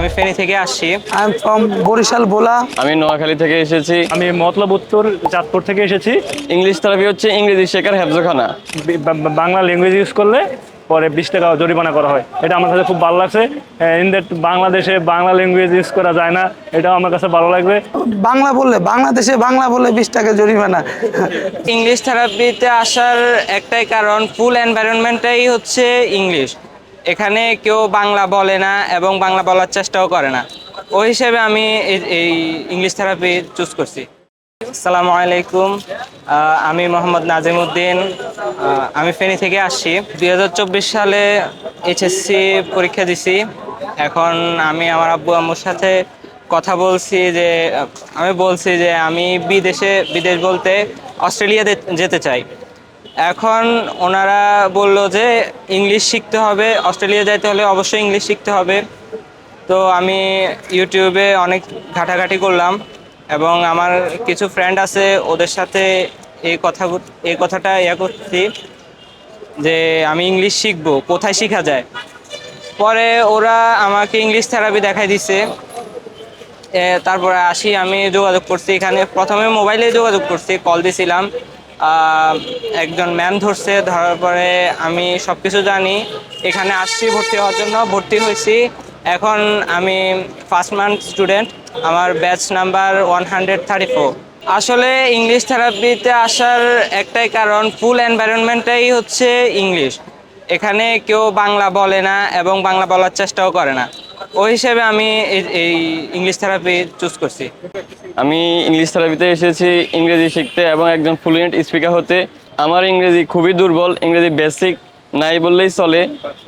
আমি ফেনী থেকে আসছি। I am from Barishal Bhola. আমি নোয়াখালী থেকে এসেছি। আমি মতলব উত্তর চাঁদপুর থেকে এসেছি। ইংলিশ থেরাপি হচ্ছে ইংরেজি শেখার হেফজখানা বাংলা ল্যাঙ্গুয়েজ ইউজ করলে পরে বিশ টাকা জরিমানা করা হয়। এটা আমার কাছে খুব ভালো লাগছে। ইন দ্যাট বাংলাদেশে বাংলা ল্যাঙ্গুয়েজ ইউজ করা যায় না এটাও আমার কাছে ভালো লাগবে। বাংলা বললে বাংলাদেশে বাংলা বললে বিশ টাকা জরিমানা। ইংলিশ থেরাপিতে আসার একটাই কারণ ফুল এনভায়রনমেন্টটাই হচ্ছে ইংলিশ। এখানে কেউ বাংলা বলে না এবং বাংলা বলার চেষ্টাও করে না। ওই হিসেবে আমি এই- ইংলিশ থেরাপি চুজ করছি। আসসালামু আলাইকুম। আমি মোহাম্মদ নাজিম উদ্দিন আমি ফেনী থেকে আসছি। দুই হাজার চব্বিশ সালে এইচএসসি পরীক্ষা দিছি। এখন আমি আমার আব্বু আম্মুর সাথে কথা বলছি যে, আমি বলছি যে আমি বিদেশে বিদেশ বলতে অস্ট্রেলিয়া যেতে চাই। এখন ওনারা বলল যে ইংলিশ শিখতে হবে, অস্ট্রেলিয়া যাইতে হলে অবশ্যই ইংলিশ শিখতে হবে। তো আমি ইউটিউবে অনেক ঘাটাঘাটি করলাম এবং আমার কিছু ফ্রেন্ড আছে, ওদের সাথে এই কথা এই কথাটা ইয়ে করছি যে আমি ইংলিশ শিখব, কোথায় শেখা যায়? পরে ওরা আমাকে ইংলিশ থেরাপি দেখাই দিছে। তারপরে আসি, আমি যোগাযোগ করছি এখানে। প্রথমে মোবাইলে যোগাযোগ করছি কল দিছিলাম। একজন ম্যাম ধরছে, ধরার পরে আমি সব কিছু জানি। এখানে আসছি, ভর্তি হওয়ার জন্য ভর্তি হয়েছি। এখন আমি ফার্স্ট মান্থ স্টুডেন্ট আমার batch number one hundred thirty four আসলে ইংলিশ থেরাপিতে আসার একটাই কারণ ফুল এনভায়রনমেন্টটাই হচ্ছে ইংলিশ এখানে কেউ বাংলা বলে না এবং বাংলা বলার চেষ্টাও করে না। ওই হিসেবে আমি এই- এই ইংলিশ থেরাপি চুজ করছি। আমি ইংলিশ থেরাপিতে এসেছি, ইংরেজি শিখতে এবং একজন ফ্লুয়েন্ট স্পিকার হতে। আমার ইংরেজি খুবই দুর্বল, ইংরেজি বেসিক নাই বললেই চলে।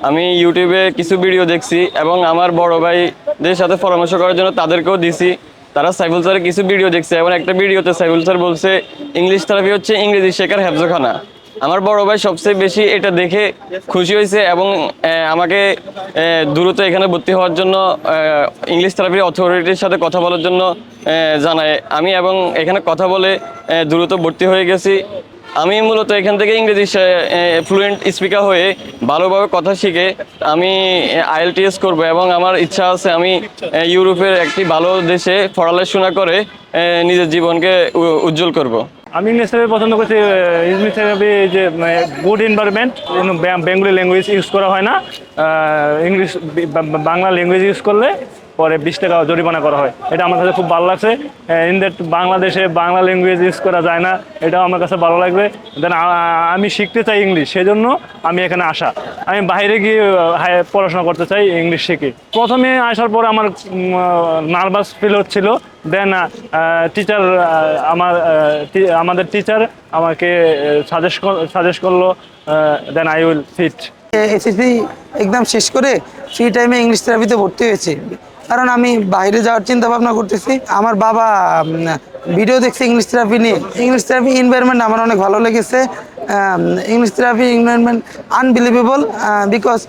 আমি ইউটিউবে কিছু ভিডিও দেখছি এবং আমার বড় ভাইদের সাথে পরামর্শ করার জন্য তাদেরকেও দিছি। তারা সাইফুল স্যারের কিছু ভিডিও দেখছে এবং একটা ভিডিওতে সাইফুল স্যার বলছে ইংলিশ থেরাপি হচ্ছে ইংরেজি শেখার হেফজখানা আমার বড় ভাই সবচেয়ে বেশি এটা দেখে খুশি হয়েছে এবং আমাকে দ্রুত এখানে ভর্তি হওয়ার জন্য ইংলিশ থেরাপির অথরিটির সাথে কথা বলার জন্য জানায়। আমি এবং এখানে কথা বলে দ্রুত ভর্তি হয়ে গেছি। আমি মূলত এখান থেকে ইংরেজি ফ্লুয়েন্ট স্পিকার হয়ে ভালোভাবে কথা শিখে আমি আইএলটিএস করব এবং আমার ইচ্ছা আছে আমি ইউরোপের একটি ভালো দেশে পড়াশোনা করে নিজের জীবনকে উজ্জ্বল করব। আমি ইংলিশ থেরাপি পছন্দ করছি ইংলিশ থেরাপি যে good environment Bengali language use করা হয় না। ইংলিশ বাংলা ল্যাঙ্গুয়েজ ইউজ করলে পরে বিশ টাকা জরিমানা করা হয়। এটা আমার কাছে খুব ভালো লাগছে। ইন দ্যাট বাংলাদেশে বাংলা ল্যাঙ্গুয়েজ ইউজ করা যায় না। এটাও আমার কাছে ভালো লাগবে। দেন আমি শিখতে চাই ইংলিশ সেজন্য আমি এখানে আসা। আমি বাইরে গিয়ে পড়াশোনা করতে চাই ইংলিশ শিখে। প্রথমে আসার পর আমার নার্ভাস ফিল হচ্ছিল। দেন টিচার আমার আমাদের টিচার আমাকে সাজেস্ট সাজেস্ট করল then I will fit SSC exam শেষ করে ফ্রি টাইমে ইংলিশ থেরাপিতে ভর্তি হয়েছি। কারণ আমি বাইরে যাওয়ার চিন্তা ভাবনা করতেছি। আমার বাবা ভিডিও দেখছে ইংলিশ থেরাপি নিয়ে। ইংলিশ থেরাপি এনভায়রনমেন্ট আমার অনেক ভালো লেগেছে। English therapy environment unbelievable because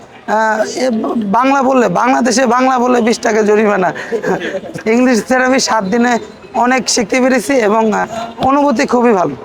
Bangla বললে, বাংলাদেশে বাংলা বললে বিশ টাকা জরিমানা। ইংলিশ থেরাপি সাত দিনে অনেক শিখতে পেরেছি এবং অনুভূতি খুবই ভালো।